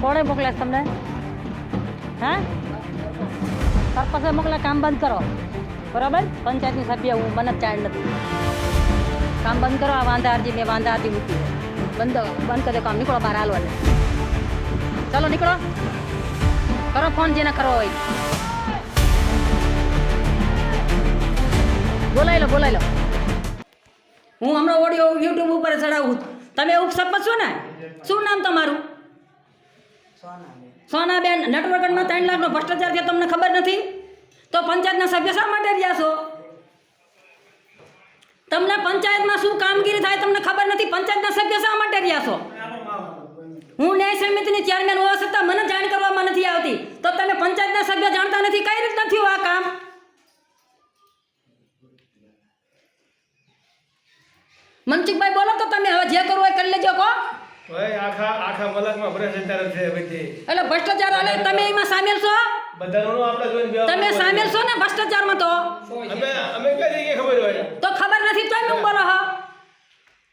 કોણે મોકલે તમને? હા? સરપંચે મોકલે કામ બંધ કરો. બરાબર? પંચાયતની સભ્ય, હું મને ચાઇલ્ડ નથી. કામ બંધ કરો, આ વાંધા અરજી મેં વાંધા અરજી મૂકી બંધ બંધ કરી દો, કામ નીકળો બહાર હાલવા ચાલો, નીકળો. કરો ફોન જેને કરો હોય. બોલાઈ લો બોલાઈ લો. હું હમણાં ઓડિયો યુટ્યુબ ઉપર ચડાવું તમે ઉપસરપંચ છો ને? શું નામ તમારું? સોનાબેન, નેટવર્કમાં ત્રણ લાખનો ભ્રષ્ટાચાર છે તમને ખબર નથી? તો પંચાયતના સભ્ય શા માટે રહ્યા છો? તમને પંચાયતમાં શું કામગીરી થાય તમને ખબર નથી? પંચાયતના સભ્ય શા માટે રહ્યા છો? હું ન્યાય સમિતિની ચેરમેન હોવા છતાં મને જાણ કરવામાં નથી આવતી. તો તમે પંચાયતના સભ્ય જાણતા નથી? કઈ રીતના થયું આ કામ? મનસુખભાઈ, બોલો તો તમે હવે જે કરવું હોય કરી લેજો કહો આખા આખા મલકમાં ભ્રષ્ટાચાર છે બધી. એટલે ભ્રષ્ટાચાર હાલે તમે એમાં સામેલ છો? બધાનો આપણે જોઈને તમે. સામેલ છો ને ભ્રષ્ટાચારમાં તો? અમે અમે કઈ જગ્યાએ ખબર હોય? તો ખબર નથી તો એમ બોલો હો.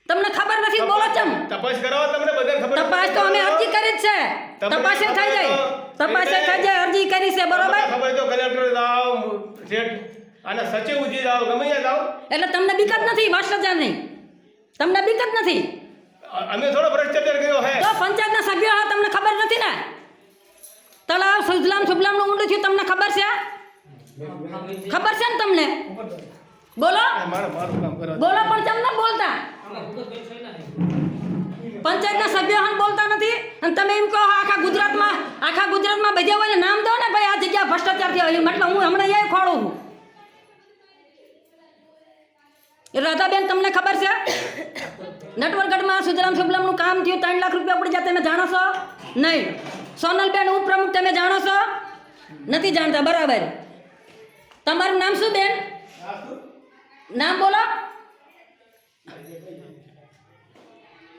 તમને ખબર નથી બોલો ચમ. તપાસ કરાવો તમને બધા ખબર તપાસ તો અમે અરજી કરી જ છે. તપાસ થઈ જાય. તપાસ થઈ જાય અરજી કરી છે બરોબર? ખબર તો કલેક્ટર લાવ શેઠ અને સચિવ ઉજી લાવ ગમે ત્યાં લાવ એટલે તમને બીક નથી ભ્રષ્ટાચાર નહીં તમને બીકત નથી? અમે થોડો ભ્રષ્ટાચાર કર્યો હે. તો પંચાયતના સભ્યો હા તમને ખબર નથી ને? તળાવ સુજલામ સુફલામનું ઊંડું થયું તમને ખબર છે? ખબર છે ને તમને? બોલો. બોલો પણ કેમ ન બોલતા? પંચાયતના સભ્યો હન બોલતા નથી? અને તમે એમ કહો આખા ગુજરાતમાં આખા ગુજરાતમાં બધા હોય નામ દો ને ભાઈ આ જગ્યા ભ્રષ્ટાચાર થયો મતલબ હું હમણાં એ ખોડું છું એ રાધાબેન તમને ખબર છે? નટવરગઢમાં સુજરામ સુબલમનું કામ થયું ત્રણ લાખ રૂપિયા પડી જાય તમે જાણો છો? નહીં. સોનલબેન ઉપપ્રમુખ તમે જાણો છો? નથી જાણતા બરાબર. તમારું નામ શું બેન? નામ બોલો.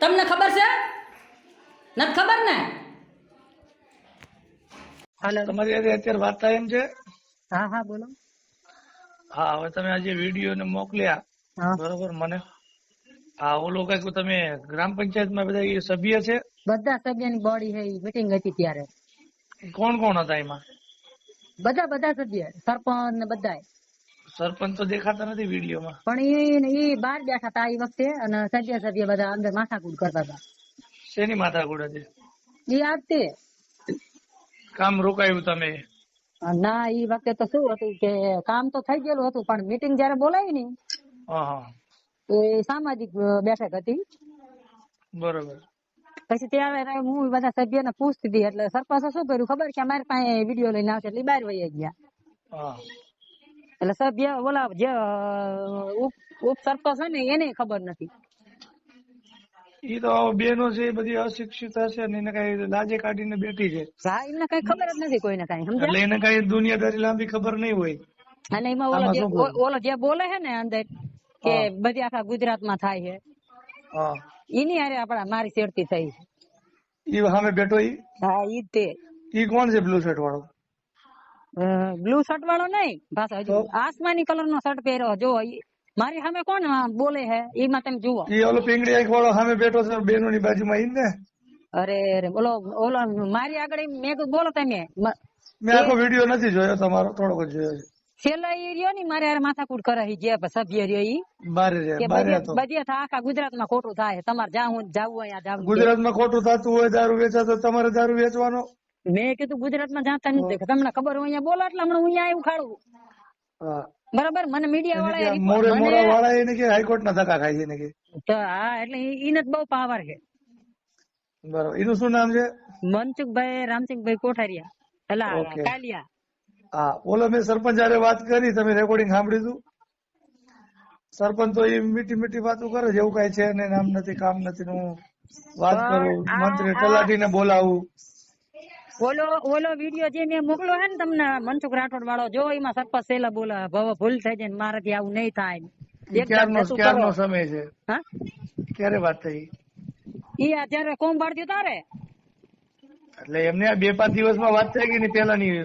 તમને ખબર છે? નથી ખબર ને? હાલો. તમારી અત્યારે વાત થાય એમ છે? હા હા બોલો. હા હવે તમે આજે વીડિયો ને મોકલ્યા. બરોબર મને હા ઓલો કંઈક તમે ગ્રામ પંચાયતમાં બધા સભ્ય છે? બધા સભ્યની બોડી છે મીટિંગ હતી ત્યારે. કોણ કોણ હતા એમાં? બધા બધા સભ્ય સરપંચ ને બધા સરપંચ તો દેખાતા નથી વિડીયોમાં. પણ એ એ બહાર બેઠા હતા એ વખતે અને સભ્ય સભ્ય બધા અંદર માથાકૂટ કરતા હતા. શેની માથાકૂટ હતી? એ આ તે. કામ રોકાયું તમે? ના એ વખતે તો શું હતું કે કામ તો થઈ ગયેલું હતું પણ મીટિંગ જયારે બોલાવી ને એ સામાજિક બેઠક હતી. બરોબર. પછી ત્યારે હું બધા સભ્યને પૂછતી હતી એટલે સરપંચે શું કર્યું ખબર? કે મારી પાસે વીડિયો લઈને આવશે એટલે બહાર વહી ગયા. એટલે સભ્ય ઓલા જે ઉપ સરપંચ હોય ને એને ખબર નથી. ઈ તો બેનો છે એ બધી અશિક્ષિત હશે ને એને કઈ લાજે કાઢીને બેઠી છે. હા એમને કઈ ખબર જ નથી કોઈને કઈ સમજ્યા? એટલે એને કઈ દુનિયાદારી લાંબી ખબર નહીં હોય. અને એમાં ઓલો જે બોલે છે ને અંદર કે. બધી આખા ગુજરાતમાં થાય છે. એની હારે આપડા મારી શેરતી થઈ. ઈ સામે બેઠો ઈ? હા ઈ તે. ઈ કોણ છે બ્લુ શર્ટ વાળો? બ્લુ શર્ટ વાળો નહીં. બસ હજુ આસમાની કલર નો શર્ટ પહેર્યો. જો મારી સામે કોણ બોલે હે? એમાં તમે જુઓ. ઈ ઓલો પીંગળી આંખ વાળો સામે બેઠો છે બેનો ની બાજુમાં ઈ ને અરે અરે બોલો ઓલો મારી આગળ મેં બોલો તમે. મેં આખો વીડિયો નથી જોયો તમારો થોડોક જોયો છે. છેલ્લા ઈ રહ્યો મારે હારે માથાકૂટ કરે છે જે સભ્ય રહ્યો ઈ. બારે છે કે બારે બધી હતો બધી થા- આખા ગુજરાતમાં ખોટું થાય. તમારે જાવું જાવું અહીંયા જાવું ગુજરાતમાં ખોટું થતું હોય દારૂ વેચાતો તમારે દારૂ વેચવાનો? મેં કીધું ગુજરાતમાં જાતા નથી તમને ખબર હોય અહીંયા બોલો એટલે હમણાં હું અહીંયા આવ્યું ખાડું. બરાબર? મને મીડિયા વાળા મોરે મોરા વાળા એને કે હાઈકોર્ટ ના ધક્કા ખાય છે એને કે હા એટલે ઈને બહુ પાવર છે. બરાબર. એનું શું નામ છે? મનસુખભાઈ રામસિંહભાઈ કોઠારિયા. Okay. કાલિયા. હા ઓલો મેં સરપંચ જયારે વાત કરી તમે રેકોર્ડિંગ સાંભળ્યું હતું? સરપંચ તો એ મીઠી મીઠી વાતો કરે છે એવું કઈ છે ને નામ નથી કામ નથી હું વાત કરું મંત્રી તલાટી ને બોલાવું. ઓલો ઓલો વીડિયો જે મેં મોકલો હે ને તમને મનસુખ રાઠોડ વાળો જો એમાં સરપંચ સેલા બોલે ભવ ભૂલ થઈ જાય ને મારાથી આવું નહીં થાય. ક્યારનો ક્યારનો સમય છે? હા? ક્યારે વાત થઈ? ઈ આ જયારે કોમ પાડ્યું તારે? એટલે એમને આ બે પાંચ દિવસમાં વાત થઈ ગઈ ને પેલાની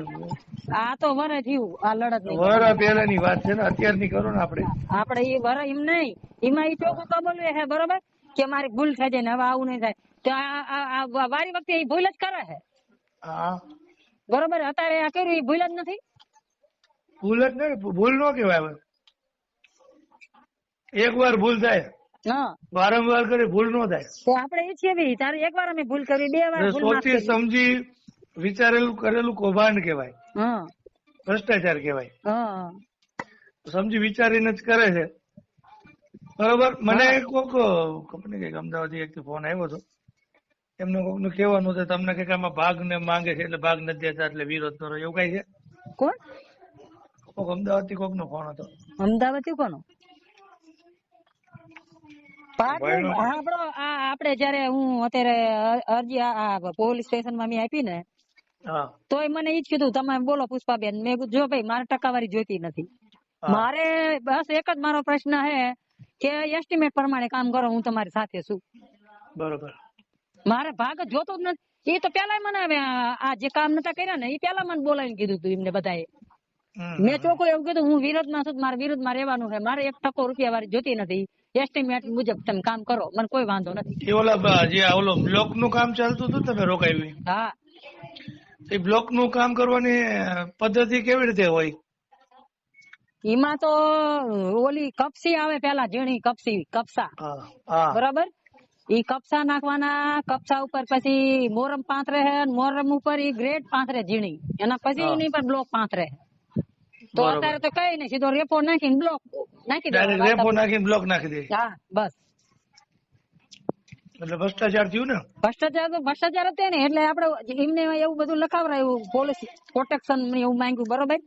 આ તો વર થયું આ લડત વર વર પેલાની વાત છે ને અત્યારની કરો ને આપડે આપડે એ વર એમ નહીં. એમાં એ ચોખ્ખું કબૂલે છે બરોબર? કે મારી ભૂલ થઈ જાય ને હવે આવું નહીં થાય. તો આ વારી વખતે એ ભૂલ જ કરે છે. બરોબર? અત્યારે આ કર્યું એ ભૂલ જ નથી? ભૂલ જ નહીં ભૂલ નો કહેવાય એક વાર ભૂલ થાય. હા. વારંવાર કરી ભૂલ નો થાય. તો આપણે એ છીએ તારે એક વાર અમે ભૂલ કરી બે વાર ભૂલ સમજી વિચારેલું કરેલું કૌભાંડ કહેવાય. હા. ભ્રષ્ટાચાર કહેવાય. હા. સમજી વિચારીને જ કરે છે. બરોબર? મને કોક કંપની કંઈક અમદાવાદ એક ફોન આવ્યો હતો. એમને કોકનું કહેવાનું છે તમને કંઈક આમાં ભાગ ને માંગે છે એટલે ભાગ નથી દેતા એટલે વિરોધ કરો. એવું કઈ છે? કોણ? કોક અમદાવાદથી કોક નો ફોન હતો. અમદાવાદથી કોનો? પાટણ? ભાઈનો. હા, આપણો આ આપણે જયારે હું અત્યારે અરજી પોલીસ સ્ટેશનમાં મેં આપી ને તોય મને ઈ જ કીધું તમે બોલો પુષ્પાબેન મેં કીધું જો ભાઈ મારે ટકાવારી જોઈતી નથી. મારે બસ એક જ મારો પ્રશ્ન છે કે એસ્ટિમેટ પ્રમાણે કામ કરો હું તમારી સાથે છું. બરોબર. મારે ભાગ જોતો જ નથી. એ તો પેલા મને આ જે કામ નતા કર્યા ને એ પેલા મને બોલાવીને કીધું તું એમને બધાએ. મેં ચોખ્ખું એવું કીધું હું વિરોધમાં છું મારે વિરોધમાં રહેવાનું છે. મારે એક ટકો રૂપિયા વાળી જોતી નથી. એસ્ટિમેટ મુજબ તમે કામ કરો મને કોઈ વાંધો નથી. ઓલા જે ઓલો બ્લોકનું કામ ચાલતું હતું તમે રોકાયું હા. એ બ્લોકનું કામ કરવાની પદ્ધતિ કેવી રીતે હોય? એમાં તો ઓલી કપસી આવે પેલા ઝીણી કપસી કપસા. બરાબર? ઈ કપસા નાખવાના કપસા ઉપર પછી મોરમ પાંતરે હે મોરમ ઉપર ઈ ગ્રેડ પાંતરે ઝીણી. એના પછી એની પર બ્લોક પાંતરે. તો અત્યારે તો કઈ નહીં સીધો રેપો નાખીને બ્લોક નાખી દે રેપો નાખીને બ્લોક નાખી દે. હા બસ. એટલે ભ્રષ્ટાચાર થયું ને? ભ્રષ્ટાચાર તો ભ્રષ્ટાચાર જ ને એટલે આપડે એમને એવું બધું લખાવરાયું પોલીસ પ્રોટેક્શન એવું માંગ્યું બરોબર?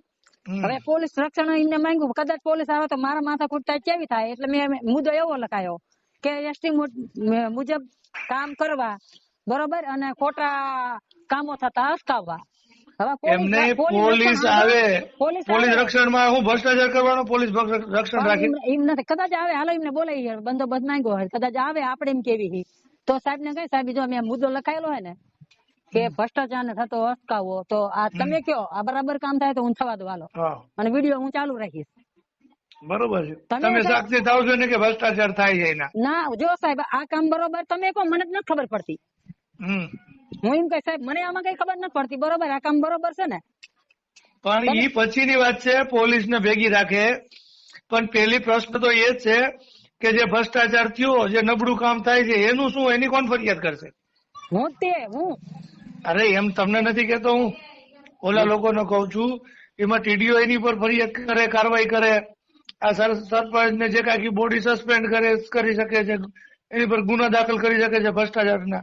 હવે પોલીસ રક્ષણ એમને માંગ્યું કદાચ પોલીસ આવે તો મારા માથા કૂટતા કેવી થાય? એટલે મેં મુદ્દો એવો લખાયો કે એસટી મુજબ કામ કરવા બરોબર? અને ખોટા કામો થતા અટકાવવા એમને પોલીસ આવે. પોલીસ રક્ષણમાં હું ભ્રષ્ટાચાર કરવાનો પોલીસ રક્ષણ રાખી એમ- નથી. કદાચ આવે. હાલો એમને બોલાવી બંદોબસ્ત માંગ્યો હોય. કદાચ આવે આપણે એમ કેવી. તો સાહેબ ને કઈ સાહેબ જો મેં મુદ્દો લખાયેલો હોય ને કે ભ્રષ્ટાચાર ને થતો અટકાવો તો આ તમે કયો? આ બરાબર કામ થાય તો હું થવા દો હાલો. અને વીડિયો હું ચાલુ રાખીશ. બરોબર છે. તમે તમે સાક્ષી થાવ છો ને કે ભ્રષ્ટાચાર થાય છે ના જો સાહેબ આ કામ બરોબર તમે કહો મને જ નથી ખબર પડતી. હમ. હું એમ કઈ સાહેબ મને આમાં કઈ ખબર નથી પડતી. બરોબર આ કામ બરોબર છે ને? પણ ઈ પછીની વાત છે પોલીસ ને ભેગી રાખે. પણ પેલી પ્રશ્ન તો એ જ છે કે જે ભ્રષ્ટાચાર થયો જે નબળું કામ થાય છે એનું શું એની કોણ ફરિયાદ કરશે? હું તે હું. અરે એમ તમને નથી કેતો હું. ઓલા લોકોને કહું છું એમાં ટીડીઓ એની પર ફરિયાદ કરે કાર્યવાહી કરે. આ સર- સરપંચ ને જે કાકી બોડી સસ્પેન્ડ કરે કરી શકે છે એની પર ગુના દાખલ કરી શકે છે ભ્રષ્ટાચારના.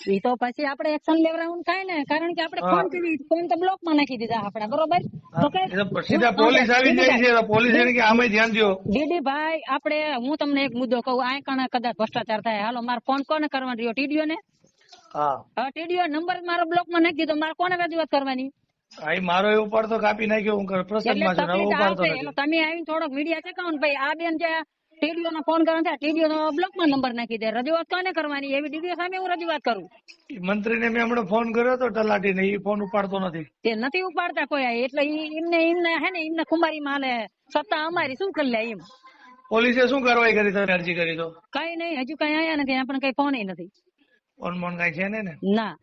એ તો પછી આપણે એક્શન લેવડાવવાનું થાય ને કારણ કે આપણે ફોન કરી ફોન તો બ્લોકમાં નાખી દીધા આપડા બરોબર? તો કઈ એ તો સીધા પોલીસ આવી જાય છે પોલીસ એને કે આમે ધ્યાન દો દીદી ભાઈ આપણે હું તમને એક મુદ્દો કહું આ કણ કદાચ ભ્રષ્ટાચાર થાય. હાલો મારો ફોન કોને કરવાનો રહ્યો? ટીડીઓ ને હા ટીડીઓ નંબર મારો બ્લોકમાં નાખી દીધો મારે કોને રજૂઆત કરવાની? મારો એવું પડતો કાપી નાખ્યો હું પ્રસંગમાં છું તમે આવીને થોડોક મીડિયા છે ને ભાઈ આ બેન જે ટીડીઓ નો ફોન કરવાનો ટીડીઓ નો બ્લોકમાં નંબર નાખી દે. રજૂઆત કોને કરવાની? એવી ટીડીઓ સામે હું રજૂઆત કરું? મંત્રીને મેં હમણાં ફોન કર્યો હતો તલાટીને. એ ફોન ઉપાડતો નથી. તે નથી ઉપાડતા કોઈ એટલે એમને એમને હે ને એમને કુમારી માં હાલે. સત્તા અમારી. શું કરી લે એમ? પોલીસે શું કાર્યવાહી કરી? તમે અરજી કરી તો? કઈ નહીં. હજુ કઈ આયા નથી. પણ કઈ ફોન નથી. ફોન ફોન કઈ છે ને ને? ના.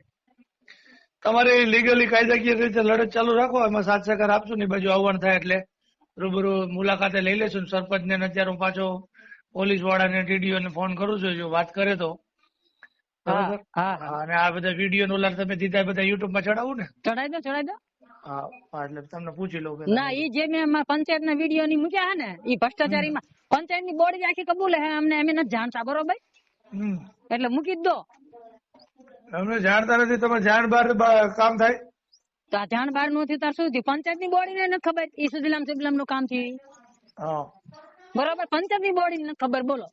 તમારે લીગલી કાયદાકીય રીતે લડત ચાલુ રાખો. એમાં સાત સરકાર આપશું ને બાજુ આવવાનું થાય એટલે. રૂબરૂ મુલાકાતે લઈ લેશું ને સરપંચ ને અત્યારે હું પાછો પોલીસવાળા ને ટીડીઓ ને ફોન કરું છું જો વાત કરે તો. અને આ બધા વીડિયો ઓલા તમે દીધા બધા યુટ્યુબમાં ચડાવું ને? ચડાઈ દો ચડાઈ દો. હા એટલે તમને પૂછી લઉં કે ના ઈ જે મેં પંચાયત ના વીડિયો ની મૂક્યા હે ને ઈ ભ્રષ્ટાચારી માં પંચાયતની બોડી આખી કબૂલ હે અમને અમે નથી જાણતા બરોબર? એટલે મૂકી જ દો. અમને જાણતા નથી તમે જાણ બાર કામ થાય? તો આ જાણ બારનું થયું તાર શું થયું પંચાયતની બોડી ને નથી ખબર ઈ સુજલામ સુજલામનું કામ થયું. બરાબર પંચાયતની બોડી ને ખબર બોલો.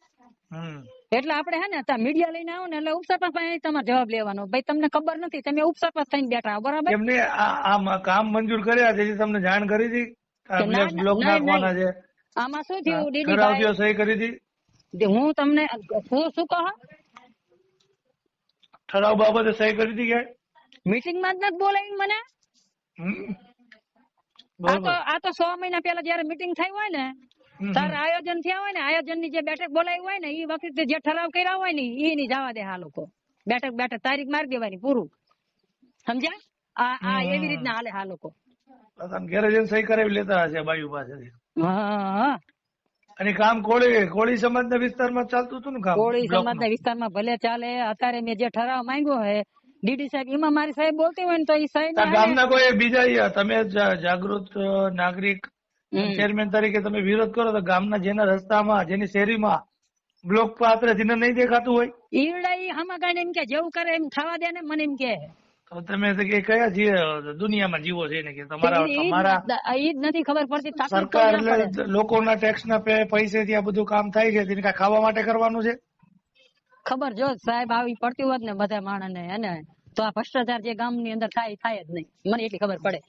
એટલે આપણે હે ને ત્યાં મીડિયા લઈને આવો ને એટલે ઉપસરપંચ પાસે તમારે જવાબ લેવાનો. ભાઈ તમને ખબર નથી તમે ઉપસરપંચ થઈને બેઠા બરાબર? એમને આ કામ મંજૂર કર્યા છે તમને જાણ કરી હતી. બ્લેક નાખવાના છે. આમાં શું થયું ડીડી દીદીભાઈ સહી કરી હતી. હું તમને શું શું કહો? ઠરાવ બાબતે સહી કરી હતી કે મીટિંગમાં જ નથી બોલાવી મને. આ તો આ તો સો મહિના પેલા જયારે મીટિંગ થઈ હોય ને. તારે આયોજન થયા હોય ને આયોજનની જે બેઠક બોલાવી હોય ને એ વખતે જે ઠરાવ કર્યા હોય ને એ ની જવા દે આ લોકો. બેઠક બેઠક તારીખ મારી દેવાની પૂરું. સમજ્યા? આ આ એવી રીતના હાલે આ લોકો. તમે સહી કરાવી લેતા હશે બાયુ પાસેથી. હા અને કામ કોળી કોળી સમાજના વિસ્તારમાં ચાલતું હતું ને કામ? કોળી. સમાજના વિસ્તારમાં ભલે ચાલે અત્યારે મેં જે ઠરાવ માંગ્યો હે ડીડી સાહેબ એમાં મારી સાહેબ બોલતી હોય ને તો એ સાહેબ ગામના કોઈ બીજા તમે જાગૃત નાગરિક ચેરમેન તરીકે તમે વિરોધ કરો તો ગામના જેના રસ્તામાં જેની શેરીમાં બ્લોક પાત્ર જેને નહીં દેખાતું હોય? ઈરડા ઈ હામા કાઢે એમ કે જેવું કરે એમ ખાવા દે ને મને એમ કે. તો તમે કે કયા જીએ દુનિયામાં જીવો છે ને કે? તમારા તમારા ઈ જ નથી ખબર પડતી સરકાર ના. એટલે લોકોના ટેક્સના પૈસેથી આ બધું કામ થાય છે તેને કાંઈ ખાવા માટે કરવાનું છે? ખબર જો સાહેબ આવી પડતી હોત ને બધા માણસને એને તો આ ભ્રષ્ટાચાર જે ગામની અંદર થાય થાય જ નહીં. મને એટલી ખબર પડે.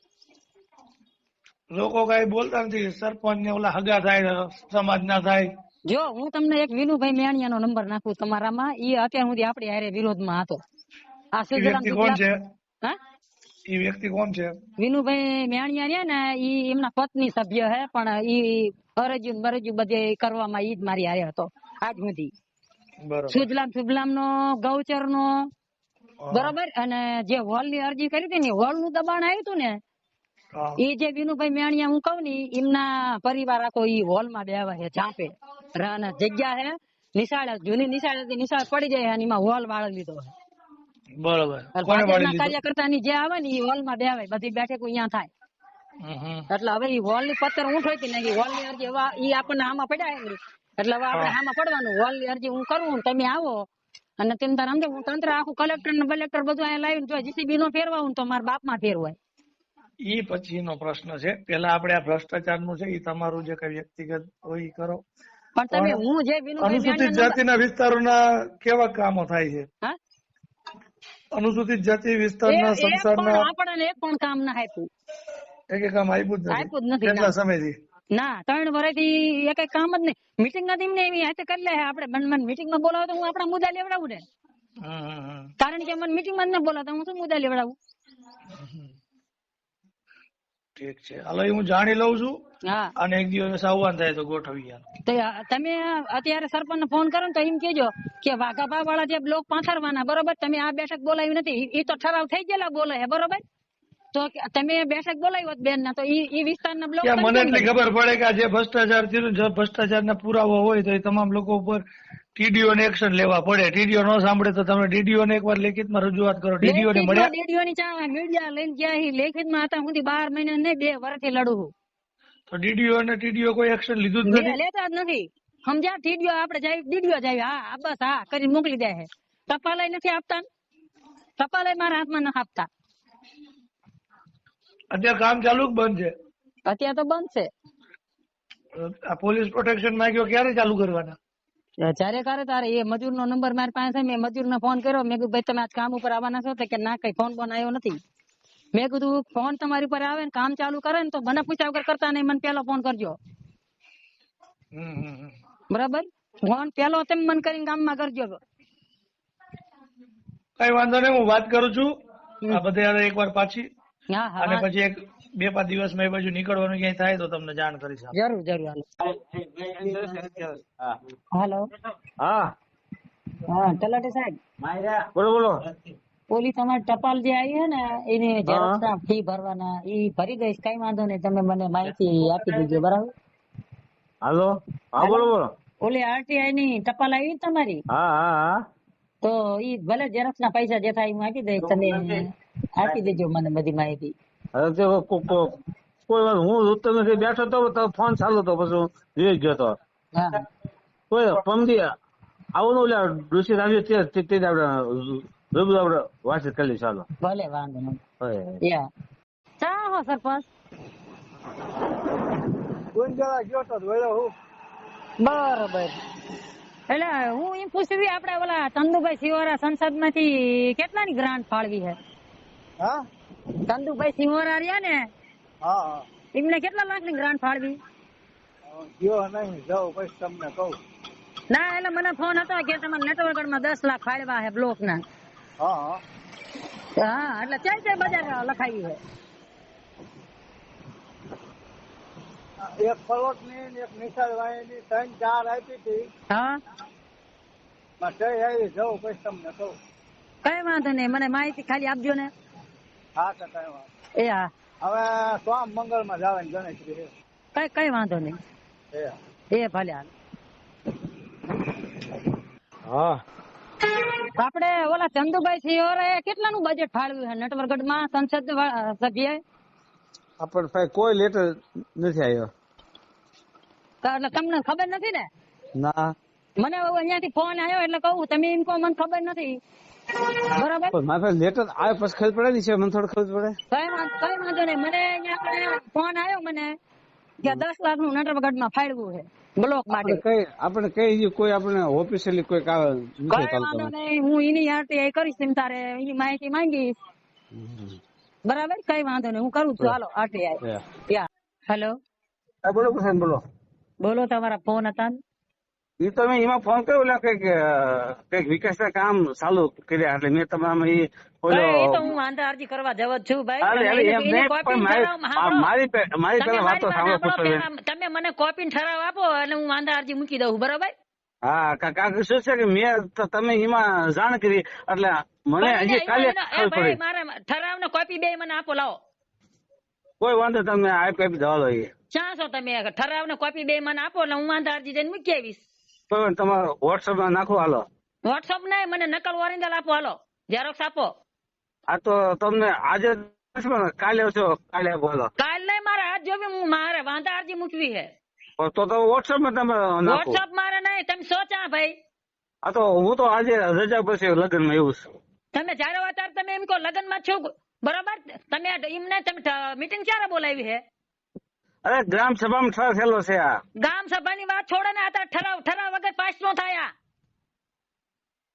લોકો કઈ બોલતા નથી. સરપંચ ને ઓલા હગા થાય સમાજના થાય. જો હું તમને એક વિનુભાઈ મેણિયાનો નંબર નાખું તમારામાં. ઈ અત્યાર સુધી આપણી હારે વિરોધમાં હતો. આ સુજરામ કોણ છે? હા? એ વ્યક્તિ કોણ છે? વિનુભાઈ મેણિયા રહ્યા ને ઈ એમના પત્ની સભ્ય હે પણ ઈ અરજ્યું ને બધે કરવામાં ઈ જ મારી હારે હતો. આજ સુધી. સુજલામ સુજલામ નો ગૌચર નો. બરોબર? અને જે હોલની અરજી કરી હતી ને હોલનું દબાણ આવ્યું હતું ને એ જે વિનુભાઈ મેણિયા હું કહું ને એમના પરિવાર આખો ઈ હોલમાં બેવા છે ચાપે અને જગ્યા હે નિશાળ જૂની નિશાળ હતી નિશાળ પડી જાય અને એમાં હોલ વાળી લીધો છે બરોબર. કાર્યકર્તા ની જે આવે ને એ હોલમાં બેવાય બધી બેઠક અહીંયા થાય. એટલે હવે ઈ હોલની પત્તર ઊંઠ હોય ને હોલની અરજી હવે ઈ આપણને આમાં પડ્યા એટલે હવે આપણે આમાં પડવાનું. હોલની અરજી હું કરું તમે આવો અને તેમ તાર સમજો હું તંત્ર આખું કલેક્ટર ને બલેક્ટર બધું અહીંયા લાવીને જો જીસીબી નો ફેરવાવું તો મારા બાપમાં ફેરવાય. ઈ પછીનો પ્રશ્ન છે. પેલા આપણે આ ભ્રષ્ટાચારનું છે ઈ તમારું જે કઈ વ્યક્તિગત હોય કરો. પણ તમે હું જે અનુસૂચિત જાતિના વિસ્તારોના કેવા કામો થાય છે? હા? અનુસૂચિત જાતિ વિસ્તારના સંસારના આપણને એક પણ કામ ના આપ્યું. એક કામ આપ્યું જ નથી. નથી, કેટલા સમયથી? ના ત્રણ વર્ષથી એક કામ જ નહીં. મીટિંગ નથી એમને એવી હાથે કરી લે આપણે મન મન મીટિંગમાં બોલાવો તો હું આપણા મુદ્દા લેવડાવું ને. કારણ કે મને મીટિંગમાં ન બોલાવતા હું શું મુદ્દા લેવડાવું? ઠીક છે. હાલો હું જાણી લઉં છું. હા. અને એક દિવસ આવવાનું થાય તો ગોઠવી યાર તમે અત્યારે સરપંચ ને ફોન કરો ને તો એમ કેજો કે વાઘાબા વાળા જે બ્લોક પાથરવાના બરોબર? તમે આ બેઠક બોલાવી નથી. એ તો ઠરાવ થઈ ગયેલા બોલે હે બરોબર? તો તમે બેઠક બોલાવી હોત બેન ના તો ઈ ઈ વિસ્તારના બ્લોક મને એટલી ખબર પડે કે જે ભ્રષ્ટાચાર થયું જો ભ્ષ્ટાચારના પુરાવા હોય તો એ તમામ લોકો ઉપર ટીડીઓ ને એક્શન લેવા પડે. ટીડીઓ ન સાંભળે તો તમે ડીડીઓ ને એકવાર લેખિતમાં રજૂઆત કરો. ડીડીઓ ને મળ્યા? રેડિયો ની ચા મીડિયા લઈને ગયા હી લેખિતમાં હતા હું બાર મહિના ને બે વર્ષથી લડું છું. તો ડીડીઓ અને ટીડીઓ કોઈ એક્શન લીધું જ નથી? લેતા જ નથી. સમજ્યા? ટીડીઓ આપણે જાય ડીડીઓ જાય. હા બસ હા કરી મોકલી દે છે ટપાલાય નથી આપતા. ટપાલાય મારા હાથમાં નથી આપતા. અત્યારે કામ ચાલુ કે બંધ છે. અત્યારે તો બંધ છે. આ પોલીસ પ્રોટેક્શન માંગ્યો ક્યારે ચાલુ કરવાના? જ્યારે કરે તારે એ મજૂર નો નંબર મારી પાસે મેં મજૂર ને ફોન કર્યો. મેં કીધું ભાઈ તમે આજ કામ ઉપર આવવાના છો કે ના કઈ ફોન બોન આવ્યો નથી. મેં કીધું ફોન તમારી ઉપર આવે ને કામ ચાલુ કરે ને તો મને પૂછ્યા વગર કરતા નહીં. મને પેલો ફોન કરજો. બરાબર? ફોન પેલો તમે મને કરીને ગામમાં કરજો. કઈ વાંધો નહીં હું વાત કરું છું. આ બધે એકવાર પાછી. અને પછી એક બે પાંચ દિવસમાં એ બાજુ નીકળવાનું ક્યાંય થાય તો તમને જાણ કરીશ. જરૂર જરૂર હાલો હાલો હા હા તલાટી સાહેબ બોલો બોલો ઓલી તમારી ટપાલ જે આવી ને એની ઝેરોક્ષના ફી ભરવાના ઈ ભરી દઈશ કઈ વાંધો નહીં તમે મને માહિતી આપી દેજો બરાબર હાલો હા બોલો બોલો ઓલી આરટીઆઈ ની ટપાલ આવી તમારી હા હા તો ઈ ભલે ઝેરોક્ષ ના પૈસા જે થાય એ હું આપી દઈશ તમે આપી દેજો મને બધી માહિતી. હવે તે કો- કો- કોઈ વાર હું ઉત્તર નથી બેઠો તો તો ફોન ચાલુ તો પછી હું જોઈ ગયો તો. કોઈ પમદી આવું ને ઓલા ડોસી આવ્યો તે તે આપણે રૂબરૂ આપણે વાતચીત કરી ચાલો. ભલે વાંધો નહીં. ચા હો સરપંચ. બરોબર. એટલે હું એમ પૂછતી હતી આપણે ઓલા ચંદુભાઈ શિવરા સંસદમાંથી કેટલાની ગ્રાન્ટ ફાળવી છે? હા? ચંદુભાઈ સિંહોરા રહ્યા ને? હા એમને કેટલા લાખની ગ્રાન્ટ ફાળવી ગયો નહીં જાઉં પછી તમને કહું. ના એટલે મને ફોન હતો કે તમારે નેટવર્કમાં દસ લાખ ફાળવા છે બ્લોક ના હા હા. હા એટલે ચાલ ચાલ બજાર લખાવી છે. એક ફલોટની એક નિશાળ વાળી ની ત્રણ ચાર આપી હતી. હા? આવી જાઉં પછી તમને કહું. કઈ વાંધો નહીં મને માહિતી ખાલી આપજો ને. હા એ હા. હવે સોમ મંગળમાં જવાની ગણતરી છે. કઈ કઈ વાંધો નહીં. એ એ ભલે હાલ. હા. આપણે ઓલા ચંદુભાઈ સિયોરે કેટલાનું બજેટ ફાળવ્યું છે નટવરગઢમાં સંસદ સભ્ય આપણ ભાઈ કોઈ લેટર નથી આવ્યો એટલે તમને ખબર નથી ને? ના. મને હવે અહીંયાથી ફોન આવ્યો એટલે કહું તમે એમ કહો મને ખબર નથી. બરાબર? પણ મારે લેટર આવે પછી ખબર પડે છે મને થોડું ખબર પડે. કઈ વાંધો કઈ વાંધો નહીં. મને અહીંયા આપણે ફોન આવ્યો મને કે દસ લાખનું નટવરગઢમાં ફાળવ્યું છે બ્લોક માટે. કઈ આપણે કઈ કોઈ આપણે ઓફિશિયલી કોઈ કઈ વાંધો નહીં. હું એની આરટીઆઈ કરીશ તેમ તારે. એની માહિતી માંગીશ. બરાબર? કઈ વાંધો નહીં. હું કરું છું. હાલો આરટીઆઈ હેલો. બોલો બોલો. બોલો તમારા ફોન હતા ને? એ તમે એમાં ફોન કર્યો એટલે કંઈક કંઈક વિકાસના કામ ચાલુ કર્યા. એટલે મેં તમારામાં એ તમે મને કોપી ઠરાવ આપો અને હું વાંધા અરજી મૂકી દઉં બરાબર? હા કાકા શું છે કે મેં તો તમે એમાં જાણ કરી એટલે મને હજી કાલે ઠરાવ ને કોપી બે મને આપો લાવો. કોઈ વાંધો તમે આપી આપી દવા લો એ ક્યાં છો તમે ઠરાવ ને કોપી બે મને આપો એટલે હું વાંધા અરજી જઈને મૂકી આવીશ. તો તમારો માં નાખો હાલો. વોટ્સઅપ નહીં મને નકલ ઓરિજિનલ આપો હાલો. ઝેરોક્સ આપો. આ તો તમને આજે કાલે છો કાલે બોલો કાલ નહીં મારે આજ જોવી હું મારે વાંધા અરજી મૂકવી છે. તો તો વોટ્સઅપમાં તમે નાખો. મારે નહીં તમે સોચા ભાઈ. આ તો હું તો આજે રજા પછી લગ્નમાં એવું છું. તમે જ્યારે હોય ત્યારે તમે એમ કહો લગ્નમાં છો બરાબર? તમે એમ નહીં તમે મીટિંગ ક્યારે બોલાવી છે? અરે ગ્રામ સભામાં ઠરાવ થયેલો છે આ. ગ્રામ સભાની વાત છોડે ને આ તો ઠરાવ ઠરાવ વગર પાસ નો થાય.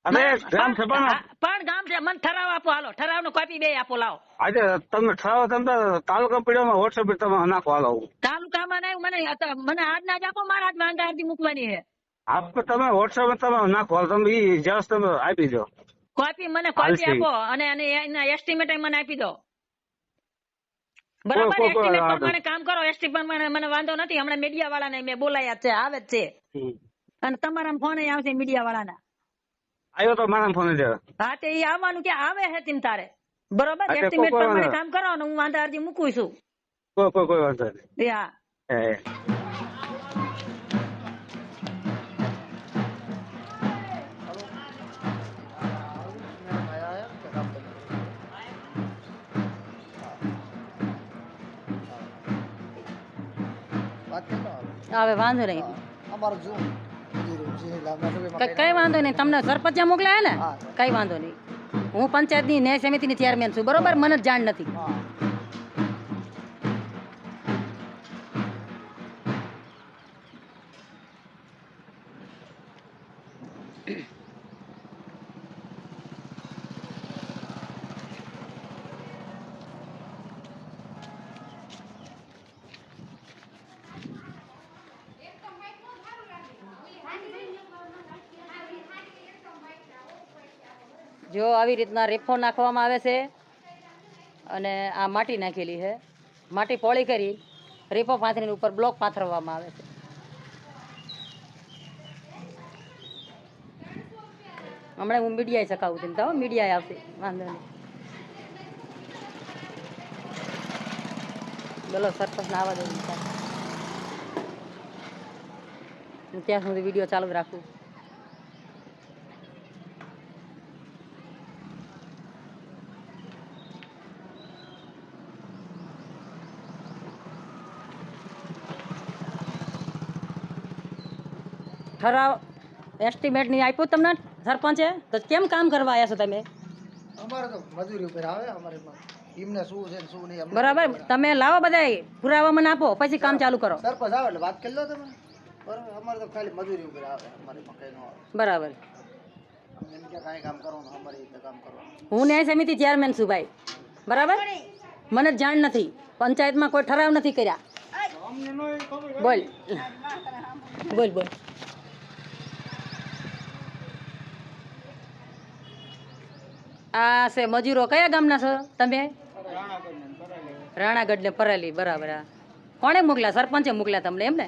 અરે ગ્રામ સભામાં પણ ગામ છે મને ઠરાવ આપો હાલો ઠરાવ નો કોપી બે આપો લાવો. આજે તમે ઠરાવ તમે તાલુકા પીડિયામાં વોટ્સએપ પર તમે નાખો હાલો. તાલુકામાં નહીં મને મને આજ ના જ આપો મારા હાથમાં વાંધા અરજી મૂકવાની છે. આપ તમે વોટ્સએપ તમે નાખો તમે ઈ જસ તમે આપી દો. કોપી મને કોપી આપો અને અને એના એસ્ટિમેટ મને આપી દો. બરાબર એસ્ટિમેટ પ્રમાણે કામ કરો એસ્ટિમેટ પ્રમાણે મને વાંધો નથી. હમણાં મીડિયા વાળાને મેં બોલાયા છે આવે જ છે. અને તમારા ફોન આવશે મીડિયા વાળાના આવ્યો તો મારા ફોન જ. હા તે ઈ આવવાનું કે આવે હે તેમ તારે. બરોબર એસ્ટિમેટ પ્રમાણે કામ કરો અને હું વાંધા અરજી મૂકું છું. કોઈ કોઈ કોઈ વાંધો નહીં. હા. હવે વાંધો નહીં. અમારે કઈ વાંધો નહીં તમને સરપંચ મોકલાયા ને? કઈ વાંધો નહીં. હું પંચાયતની ન્યાય સમિતિની ચેરમેન છું બરોબર? મને જ જાણ નથી. આવી રીતના રેફો નાખવામાં આવે છે અને આ માટી નાખેલી છે. માટી પોળી કરી રેફો પાથરીને ઉપર બ્લોક પાથરવામાં આવે છે. હમણાં હું મીડિયાએ ચકાવું છું. તો મીડિયાએ આવશે. વાંધો નહીં. બોલો, સરપંચને આવવા દઉં ત્યાં સુધી વીડિયો ચાલુ રાખું. ઠરાવ એસ્ટિમેટની આપ્યું તમને સરપંચે? તો કેમ કામ કરવા આવ્યા છો તમે? અમારે તો મજૂરી ઉપર આવે અમારે એમને શું છે શું નહીં બરાબર. તમે લાવો બધા પુરાવા મને આપો પછી કામ ચાલુ કરો. સરપંચ આવે એટલે વાત કરી લો તમે. બરાબર અમારે તો ખાલી મજૂરી ઉપર આવે અમારે કઈ ન આવે. બરાબર. હું ન્યાય સમિતિ ચેરમેન છું ભાઈ. બરાબર? મને જાણ નથી. પંચાયતમાં કોઈ ઠરાવ નથી કર્યા. બોલ. બોલ બોલ. આ છે મજૂરો કયા ગામના છો તમે? રાણાગઢ ને પરાલી. બરાબર કોણે મોકલા સરપંચે મોકલ્યા તમને એમ ને